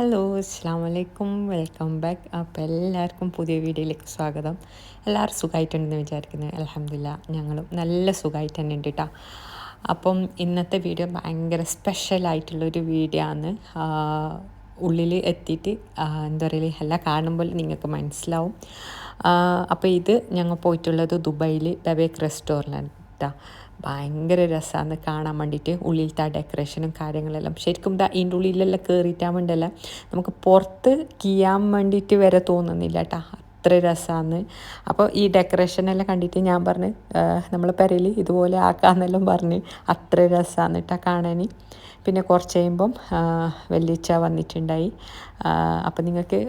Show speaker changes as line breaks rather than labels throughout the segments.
Hello അസ്സാം വലൈക്കും welcome back അപ്പോൾ എല്ലാവർക്കും പുതിയ വീഡിയോയിലേക്ക് സ്വാഗതം. എല്ലാവരും സുഖമായിട്ടുണ്ടെന്ന് വിചാരിക്കുന്നു. അലഹമില്ല ഞങ്ങളും നല്ല സുഖമായിട്ട് തന്നെ ഉണ്ട് കേട്ടോ അപ്പം ഇന്നത്തെ വീഡിയോ ഭയങ്കര സ്പെഷ്യലായിട്ടുള്ളൊരു വീഡിയോ ആണ്. ഉള്ളിൽ എത്തിയിട്ട് എന്താ പറയുക എല്ലാം കാണുമ്പോൾ നിങ്ങൾക്ക് മനസ്സിലാവും. അപ്പോൾ ഇത് ഞങ്ങൾ പോയിട്ടുള്ളത് ദുബായിൽ ബബേക്ക് റെസ്റ്റോറന്റ് കേട്ടോ ഭയങ്കര രസമാണ് കാണാൻ വേണ്ടിയിട്ട് ഉള്ളിലത്തെ ആ ഡെക്കറേഷനും കാര്യങ്ങളെല്ലാം. ശരിക്കും ദാ ഇതിന്റെ ഉള്ളിലെല്ലാം കയറിയിട്ടാൻ വേണ്ടിയല്ല നമുക്ക് പുറത്ത് കീയാൻ വേണ്ടിയിട്ട് വരെ തോന്നുന്നില്ല കേട്ടോ അത്ര രസമാണ് അപ്പോൾ ഈ ഡെക്കറേഷനെല്ലാം കണ്ടിട്ട് ഞാൻ പറഞ്ഞ് നമ്മൾ പെരയിൽ ഇതുപോലെ ആക്കാമെന്നെല്ലാം പറഞ്ഞ് അത്ര രസമാണ് കേട്ടോ കാണാൻ പിന്നെ കുറച്ച് കഴിയുമ്പം വെള്ളിച്ച വന്നിട്ടുണ്ടായി. അപ്പോൾ നിങ്ങൾക്ക്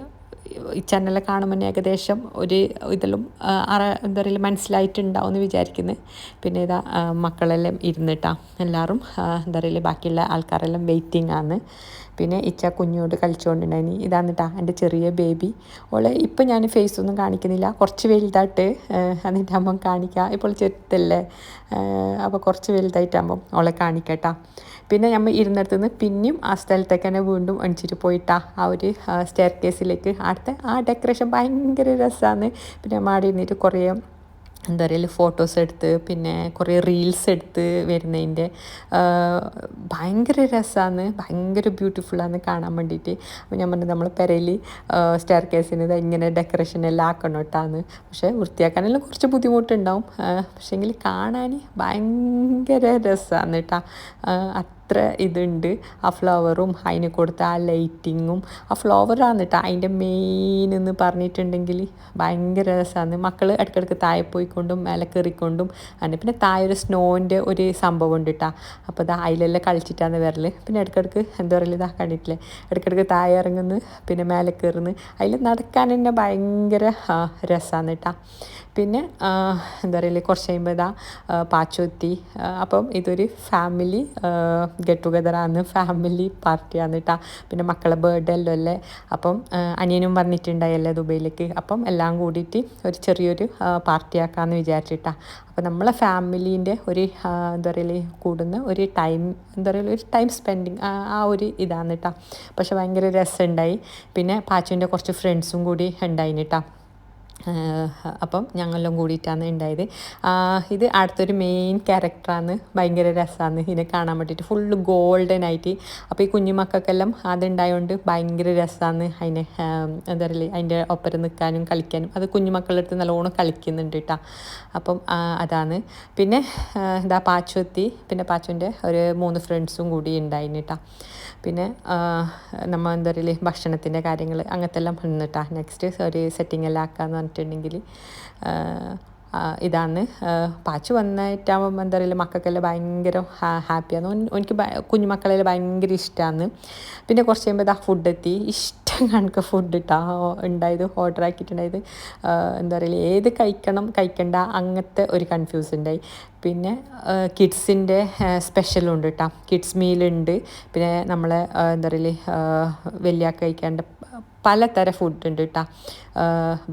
ഈ ചാനൽ കാണുമ്പോൾ ഏകദേശം ഒരു ഇതിലും അറ എന്താ പറയുക മനസ്സിലായിട്ടുണ്ടാവും എന്ന് വിചാരിക്കുന്നു. പിന്നെ ഇതാ മക്കളെല്ലാം ഇരുന്നിട്ടാ എല്ലാവരും എന്താ പറയുക ബാക്കിയുള്ള ആൾക്കാരെല്ലാം വെയിറ്റിംഗ് ആണ്. പിന്നെ ഇച്ച കുഞ്ഞോട് കളിച്ചുകൊണ്ടുണ്ടായിനി ഇതാന്നിട്ടാ എന്റെ ചെറിയ ബേബി ഓളെ ഇപ്പം ഞാൻ ഫേസ് ഒന്നും കാണിക്കുന്നില്ല. കുറച്ച് വലുതായിട്ട് എന്നിട്ട് അമ്മ കാണിക്കുക ഇപ്പോൾ ചെറുത്തല്ലേ അപ്പോൾ കുറച്ച് വലുതായിട്ടാകുമ്പം ഓളെ കാണിക്കട്ടാ. പിന്നെ നമ്മൾ ഇരുന്നിടത്ത് നിന്ന് പിന്നെയും ആ സ്ഥലത്തേക്ക് തന്നെ വീണ്ടും അണിച്ചിട്ട് പോയിട്ടാ ആ ഒരു സ്റ്റെയർ കേസിലേക്ക് അടുത്ത ആ ഡെക്കറേഷൻ ഭയങ്കര രസമാണ് പിന്നെ മാടി നിന്നിട്ട് കുറേ എന്താ പറയുക ഫോട്ടോസ് എടുത്ത് പിന്നെ കുറേ റീൽസ് എടുത്ത് വരുന്നതിന്റെ ഭയങ്കര രസമാണ് ഭയങ്കര ബ്യൂട്ടിഫുള്ളാണ് കാണാൻ വേണ്ടിയിട്ട്. അപ്പോൾ ഞാൻ പറഞ്ഞു നമ്മൾ പെരയിൽ സ്റ്റെയർ കേസിന് ഇത് ഇങ്ങനെ ഡെക്കറേഷൻ എല്ലാം ആക്കണം കേട്ടാന്ന് പക്ഷേ വൃത്തിയാക്കാനെല്ലാം കുറച്ച് ബുദ്ധിമുട്ടുണ്ടാവും. പക്ഷേങ്കിൽ കാണാൻ ഭയങ്കര രസമാണ് കേട്ടോ അത്ര ഇതുണ്ട്. ആ ഫ്ലവറും അതിന് കൊടുത്ത ആ ലൈറ്റിങ്ങും ആ ഫ്ലവറാണ് കേട്ടോ അതിന്റെ മെയിൻ എന്ന് പറഞ്ഞിട്ടുണ്ടെങ്കിൽ ഭയങ്കര രസമാണ്. മക്കൾ ഇടയ്ക്കിടയ്ക്ക് താഴെ പോയിക്കൊണ്ടും മേലെ കയറിക്കൊണ്ടും അങ്ങനെ പിന്നെ താഴെ ഒരു സ്നോന്റെ ഒരു സംഭവം ഉണ്ട് കേട്ടോ അപ്പോൾ ഇതാ അതിലെല്ലാം കളിച്ചിട്ടാണ് വരൽ പിന്നെ ഇടയ്ക്കിടയ്ക്ക് എന്താ പറയുക ഇതാ കണ്ടിട്ടില്ലേ? ഇടയ്ക്കിടയ്ക്ക് താഴെ ഇറങ്ങുന്നു പിന്നെ മേലെ കയറുന്നു. അതിൽ നടക്കാൻ തന്നെ ഭയങ്കര രസമാണ് കേട്ടോ പിന്നെ എന്താ പറയുക കുറച്ച് കഴിയുമ്പോൾ ഇതാ പാച്ചോത്തി. അപ്പം ഇതൊരു ഫാമിലി ഗെറ്റ് ടുഗദറാണ് ഫാമിലി പാർട്ടിയാണ് കേട്ടോ പിന്നെ മക്കളെ ബർത്ത്ഡേ അല്ലോ അല്ലേ? അപ്പം അനിയനും വന്നിട്ടുണ്ടായല്ലേ ദുബൈയിലേക്ക്? അപ്പം എല്ലാം കൂടിയിട്ട് ഒരു ചെറിയൊരു പാർട്ടി ആക്കാമെന്ന് വിചാരിച്ചിട്ടാ അപ്പോൾ നമ്മളെ ഫാമിലീന്റെ ഒരു എന്താ പറയുക കൂടുന്ന ഒരു ടൈം എന്താ പറയുക ഒരു ടൈം സ്പെൻഡിങ് ആ ഒരു ഇതാണ് കേട്ടോ പക്ഷെ ഭയങ്കര രസമുണ്ടായി പിന്നെ പാച്ചുവിന്റെ കുറച്ച് ഫ്രണ്ട്സും കൂടി ഉണ്ടായിന് കേട്ടോ അപ്പം ഞങ്ങളെല്ലാം കൂടിയിട്ടാണ് ഉണ്ടായത്. ഇത് അടുത്തൊരു മെയിൻ ക്യാരക്ടറാണ് ഭയങ്കര രസമാണ് ഇതിനെ കാണാൻ വേണ്ടിയിട്ട് ഫുള്ള് ഗോൾഡൻ ആയിട്ട്. അപ്പോൾ ഈ കുഞ്ഞുമക്കൾക്കെല്ലാം അതുണ്ടായതുകൊണ്ട് ഭയങ്കര രസമാണ് അതിനെ എന്താ പറയുക അതിന്റെ ഒപ്പരം നിൽക്കാനും കളിക്കാനും. അത് കുഞ്ഞുമക്കളുടെ അടുത്ത് നല്ലോണം കളിക്കുന്നുണ്ട് കേട്ടോ അപ്പം അതാണ്. പിന്നെ എന്താ പാച്ചുവത്തി പിന്നെ പാച്ചുവിന്റെ ഒരു മൂന്ന് ഫ്രണ്ട്സും കൂടി ഉണ്ടായിരുന്നു കേട്ടോ പിന്നെ നമ്മൾ എന്താ പറയുക ഭക്ഷണത്തിന്റെ കാര്യങ്ങൾ അങ്ങനത്തെ എല്ലാം നിന്നിട്ടാ നെക്സ്റ്റ് ഒരു സെറ്റിംഗ് എല്ലാം ആക്കാമെന്ന് പറഞ്ഞിട്ടുണ്ടെങ്കിൽ ഇതാണ്. പാച്ച് വന്നിട്ടാകുമ്പോൾ എന്താ പറയുക മക്കൾക്കെല്ലാം ഭയങ്കര ഹാപ്പിയാണ്. എനിക്ക് കുഞ്ഞുമക്കളെല്ലാം ഭയങ്കര ഇഷ്ടമാണ് പിന്നെ കുറച്ച് കഴിയുമ്പോൾ ഇതാ ഫുഡ് എത്തി. ഇഷ്ടം കണക്ക് ഫുഡ് ഇട്ടാ ഉണ്ടായത് ഓർഡർ ആക്കിയിട്ടുണ്ടായത്. എന്താ പറയുക ഏത് കഴിക്കണം കഴിക്കണ്ട അങ്ങനത്തെ ഒരു കൺഫ്യൂസ് ഉണ്ടായി. പിന്നെ കിഡ്സിന്റെ സ്പെഷ്യലുണ്ട് കേട്ടോ കിഡ്സ് മീലുണ്ട്. പിന്നെ നമ്മളെ എന്താ പറയുക വലിയ കഴിക്കേണ്ട പലതരം ഫുഡ് ഉണ്ട് കേട്ടോ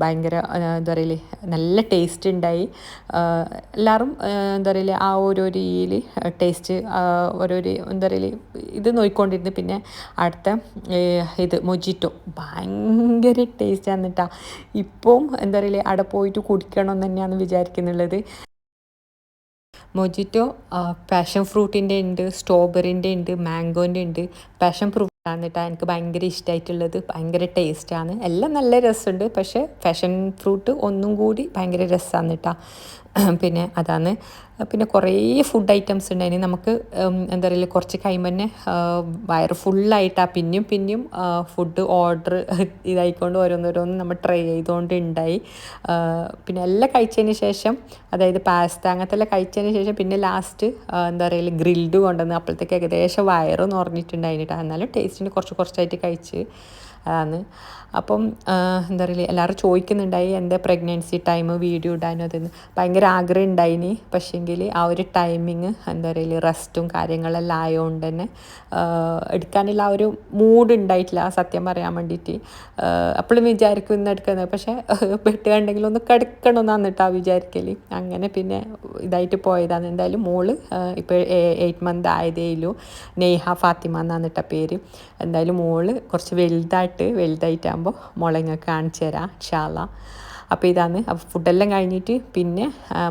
ഭയങ്കര എന്താ പറയൽ നല്ല ടേസ്റ്റ് ഉണ്ടായി എല്ലാവരും എന്താ പറയൽ ആ ഓരോ രീതിയിൽ ടേസ്റ്റ് ഓരോ എന്താ പറയൽ ഇത് നോക്കിക്കൊണ്ടിരുന്നു പിന്നെ അടുത്ത ഇത് മൊജിറ്റോ. ഭയങ്കര ആണ് കേട്ടോ ഇപ്പം എന്താ പറയൽ അവിടെ പോയിട്ട് കുടിക്കണം എന്ന് തന്നെയാണ് വിചാരിക്കുന്നുള്ളത്. മൊജിറ്റോ പാഷൻ ഫ്രൂട്ടിന്റെ ഉണ്ട് സ്ട്രോബെറിന്റെ ഉണ്ട് മാംഗോന്റെ ഉണ്ട് പാഷൻ ഫ്രൂട്ട് കേട്ടോ എനിക്ക് ഭയങ്കര ഇഷ്ടമായിട്ടുള്ളത് ഭയങ്കര ടേസ്റ്റാണ് എല്ലാം നല്ല രസമുണ്ട് പക്ഷേ പാഷൻ ഫ്രൂട്ട് ഒന്നും കൂടി ഭയങ്കര രസമാണ് കേട്ടോ പിന്നെ അതാണ്. പിന്നെ കുറേ ഫുഡ് ഐറ്റംസ് ഉണ്ടായിന് നമുക്ക് എന്താ പറയുക കുറച്ച് കഴിയുമ്പോൾ തന്നെ വയറ് ഫുള്ളായിട്ടാണ് പിന്നെയും പിന്നെയും ഫുഡ് ഓർഡർ ഇതായിക്കൊണ്ട് ഓരോന്നോരോന്ന് നമ്മൾ ട്രൈ ചെയ്തുകൊണ്ട് ഉണ്ടായി പിന്നെ എല്ലാം കഴിച്ചതിന് ശേഷം അതായത് പാസ്ത അങ്ങനത്തെ എല്ലാം കഴിച്ചതിന് ശേഷം പിന്നെ ലാസ്റ്റ് എന്താ പറയുക ഗ്രിൽഡ് കൊണ്ടുവന്ന് അപ്പോഴത്തേക്ക് ഏകദേശം വയറ് നിറഞ്ഞിട്ടുണ്ടായിട്ടാണ് എന്നാലും ടേസ്റ്റിന് കുറച്ച് കുറച്ചായിട്ട് കഴിച്ച്. അതാണ് അപ്പം എന്താ പറയുക എല്ലാവരും ചോദിക്കുന്നുണ്ടായി എന്റെ പ്രഗ്നൻസി ടൈം വീഡിയോ ഇടാനും അതെന്ന്. ഭയങ്കര ആഗ്രഹം ഉണ്ടായിനി. പക്ഷേങ്കിൽ ആ ഒരു ടൈമിങ് എന്താ പറയുക റെസ്റ്റും കാര്യങ്ങളെല്ലാം ആയതുകൊണ്ട് തന്നെ എടുക്കാനുള്ള ആ ഒരു മൂഡ് ഉണ്ടായിട്ടില്ല സത്യം പറയാൻ വേണ്ടിയിട്ട് അപ്പോഴും വിചാരിക്കും ഇന്ന് എടുക്കുന്നത് പക്ഷേ പെട്ട് കണ്ടെങ്കിൽ ഒന്ന് കിടക്കണമെന്നാണ് കേട്ടോ വിചാരിക്കൽ അങ്ങനെ പിന്നെ ഇതായിട്ട് പോയതാണ്. എന്തായാലും മോൾ ഇപ്പോൾ എയ്റ്റ് മന്ത് ആയതേ ഉള്ളൂ. നെയ്ഹ ഫാത്തിമ എന്നാണ് കേട്ടോ പേര്. എന്തായാലും മോൾ കുറച്ച് വലുതായിട്ട് വലുതായിട്ടാകുമ്പോൾ മുളങ്ങ കാണിച്ചു തരാം ഷാള അപ്പോൾ ഇതാണ്. അപ്പോൾ ഫുഡെല്ലാം കഴിഞ്ഞിട്ട് പിന്നെ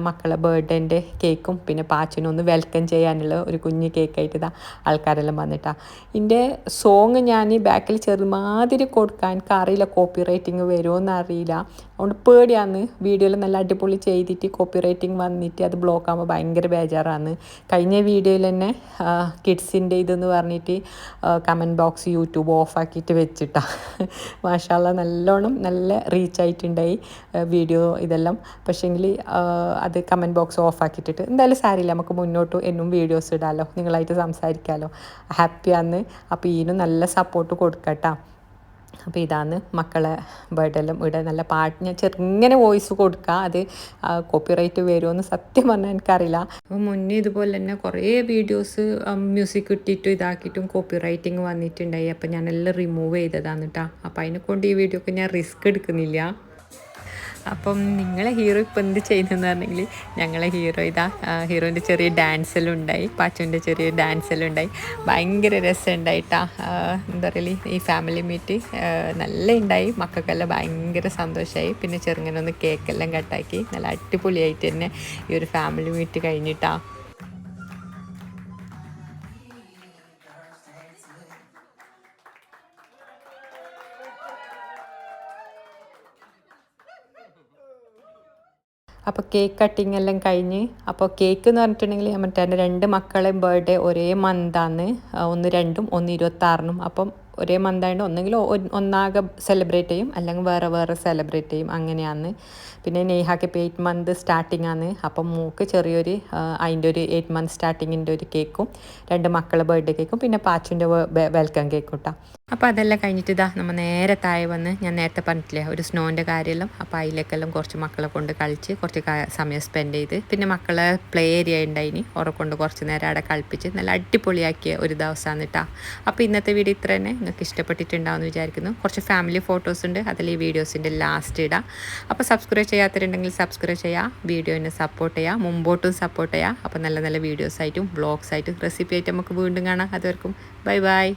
മക്കളെ ബർത്ത്ഡേന്റെ കേക്കും പിന്നെ പാച്ചിനൊന്ന് വെൽക്കം ചെയ്യാനുള്ള ഒരു കുഞ്ഞ് കേക്കായിട്ട് ഇതാ ആൾക്കാരെല്ലാം വന്നിട്ടാണ് ഇതിന്റെ സോങ് ഞാൻ ബാക്കിൽ ചെറുമാതിരി കൊടുക്കാൻ എനിക്ക് അറിയില്ല കോപ്പി റൈറ്റിംഗ് വരുമോ എന്നറിയില്ല. അതുകൊണ്ട് പേടിയാന്ന് വീഡിയോയിൽ നല്ല അടിപൊളി ചെയ്തിട്ട് കോപ്പി റൈറ്റിംഗ് വന്നിട്ട് അത് ബ്ലോക്ക് ആകുമ്പോൾ ഭയങ്കര ബേജാറാണ്. കഴിഞ്ഞ വീഡിയോയിൽ തന്നെ കിഡ്സിന്റെ ഇതെന്ന് പറഞ്ഞിട്ട് കമന്റ് ബോക്സ് യൂട്യൂബ് ഓഫാക്കിയിട്ട് വെച്ചിട്ടാണ് മാഷാല്ല നല്ലോണം നല്ല റീച്ച് ആയിട്ടുണ്ടായി വീഡിയോ ഇതെല്ലാം. പക്ഷേങ്കിൽ അത് കമന്റ് ബോക്സ് ഓഫാക്കിയിട്ടിട്ട് എന്തായാലും സാരില്ല നമുക്ക് മുന്നോട്ട് എന്നും വീഡിയോസ് ഇടാമല്ലോ നിങ്ങളായിട്ട് സംസാരിക്കാമല്ലോ ഹാപ്പിയാന്ന് അപ്പോൾ ഇതിനും നല്ല സപ്പോർട്ട് കൊടുക്കട്ടോ. അപ്പോൾ ഇതാണ് മക്കളെ ബർത്ത്ഡേലും ഇവിടെ നല്ല പാട്ട് ഞാൻ ചെറുങ്ങനെ വോയിസ് കൊടുക്കുക അത് കോപ്പിറൈറ്റ് വരുമെന്ന് സത്യം പറഞ്ഞാൽ എനിക്കറിയില്ല. അപ്പോൾ മുന്നേ ഇതുപോലെ തന്നെ കുറേ വീഡിയോസ് മ്യൂസിക് ഇട്ടിട്ടും ഇതാക്കിയിട്ടും കോപ്പി റൈറ്റിംഗ് വന്നിട്ടുണ്ടായി അപ്പോൾ ഞാനെല്ലാം റിമൂവ് ചെയ്തതാണ് കേട്ടോ അപ്പോൾ അതിനെ കൊണ്ട് ഈ വീഡിയോക്ക് ഞാൻ റിസ്ക് എടുക്കുന്നില്ല. അപ്പം നിങ്ങളെ ഹീറോ ഇപ്പം എന്ത് ചെയ്യുന്നതെന്ന് പറഞ്ഞെങ്കിൽ ഞങ്ങളെ ഹീറോ ഇതാ ഹീറോന്റെ ചെറിയ ഡാൻസെല്ലാം ഉണ്ടായി പാച്ചുവിന്റെ ചെറിയ ഡാൻസെല്ലാം ഉണ്ടായി. ഭയങ്കര രസം ഉണ്ടായിട്ടാ എന്താ പറയുക ഈ ഫാമിലി മീറ്റ് നല്ല ഉണ്ടായി. മക്കൾക്കെല്ലാം ഭയങ്കര സന്തോഷമായി പിന്നെ ചെറുങ്ങനൊന്ന് കേക്കെല്ലാം കട്ടാക്കി നല്ല അടിപൊളിയായിട്ട് തന്നെ ഈ ഒരു ഫാമിലി മീറ്റ് കഴിഞ്ഞിട്ടാണ് അപ്പോൾ കേക്ക് കട്ടിങ് എല്ലാം കഴിഞ്ഞ് അപ്പോൾ കേക്ക് എന്ന് പറഞ്ഞിട്ടുണ്ടെങ്കിൽ മറ്റേ എന്റെ രണ്ട് മക്കളെയും ബർത്ത്ഡേ ഒരേ മന്താന്ന് ഒന്ന് രണ്ടും ഒന്ന് ഇരുപത്താറിനും. അപ്പം ഒരേ മന്തായതുകൊണ്ട് ഒന്നെങ്കിൽ ഒന്നാകെ സെലിബ്രേറ്റ് ചെയ്യും. അല്ലെങ്കിൽ വേറെ വേറെ സെലിബ്രേറ്റ് ചെയ്യും. അങ്ങനെയാണ്. പിന്നെ നെയ്ഹാക്ക് ഇപ്പോൾ എയ്റ്റ് മന്ത് സ്റ്റാർട്ടിംഗ് ആണ്. അപ്പം മൂക്ക് ചെറിയൊരു അതിന്റെ ഒരു എയ്റ്റ് മന്ത് സ്റ്റാർട്ടിങ്ങിന്റെ ഒരു കേക്കും രണ്ട് മക്കളെ ബർത്ത്ഡേ കേക്കും പിന്നെ പാച്ചുന്റെ വെൽക്കം കേക്കും കേട്ടോ അപ്പോൾ അതെല്ലാം കഴിഞ്ഞിട്ട് ഇതാ നമ്മൾ നേരെ താഴെ വന്ന് ഞാൻ നേരത്തെ പറഞ്ഞിട്ടില്ലേ ഒരു സ്നോന്റെ കാര്യമെല്ലാം. അപ്പോൾ അതിലേക്കെല്ലാം കുറച്ച് മക്കളെ കൊണ്ട് കളിച്ച് കുറച്ച് സമയം സ്പെൻഡ് ചെയ്ത് പിന്നെ മക്കളെ പ്ലേ ഏരിയ ഉണ്ടായിനി. ഓറെ കൊണ്ട് കുറച്ച് നേരം അവിടെ കളിപ്പിച്ച് നല്ല അടിപൊളിയാക്കിയ ഒരു ദിവസമാണ് കേട്ടോ അപ്പോൾ ഇന്നത്തെ വീഡിയോ ഇത്ര തന്നെ. നിങ്ങൾക്ക് ഇഷ്ടപ്പെട്ടിട്ടുണ്ടാവുമെന്ന് വിചാരിക്കുന്നു. കുറച്ച് ഫാമിലി ഫോട്ടോസ് ഉണ്ട്. അതിൽ ഈ വീഡിയോസിന്റെ ലാസ്റ്റ് ഇടാം. അപ്പോൾ സബ്സ്ക്രൈബ് ചെയ്യാത്തവരുണ്ടെങ്കിൽ സബ്സ്ക്രൈബ് ചെയ്യുക വീഡിയോനെ സപ്പോർട്ട് ചെയ്യുക മുമ്പോട്ടും സപ്പോർട്ട് ചെയ്യുക അപ്പോൾ നല്ല നല്ല വീഡിയോസ് ആയിട്ടും ബ്ലോഗ്സ് ആയിട്ടും റെസിപ്പി ആയിട്ട് നമുക്ക് വീണ്ടും കാണാം. അതുവർക്കും ബൈ ബൈ